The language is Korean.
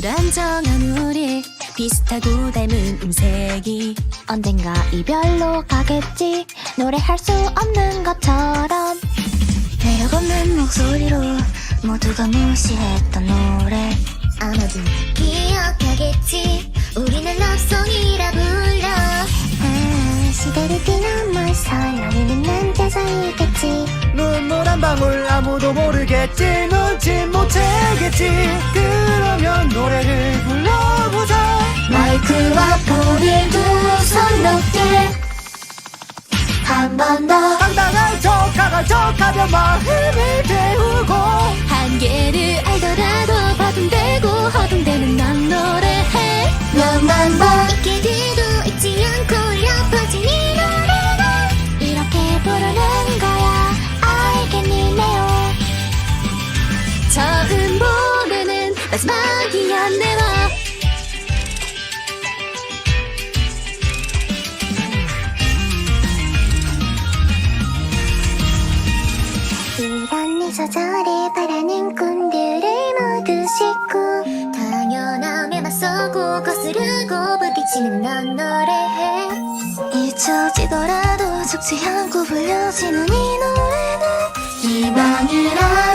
불안정한 우리 비슷하고 닮은 음색이 언젠가 이별로 가겠지. 노래할 수 없는 것처럼 매력 없는 목소리로 모두가 무시했던 노래. 아마도 기억하겠지. 우리는 러브송이라 불러 아, 시대를 뛰는 설날리는 남자 사이겠지. 눈물 한 방울 아무도 모르겠지. 눈치 못 채겠지. 그 한 번 더 당당한 척하가 척하며 마음을 태우고. 한계를 알더라도 버둥대고 허둥대는 난 노래해. 몇만 번 있게 돼 저절에 바라는 꿈들을 모두 싣고 당연함에 맞서고 거스르고 부딪히는 넌 노래해. 잊혀지더라도 적지 않고 불려지는 이 노래는 이 방이라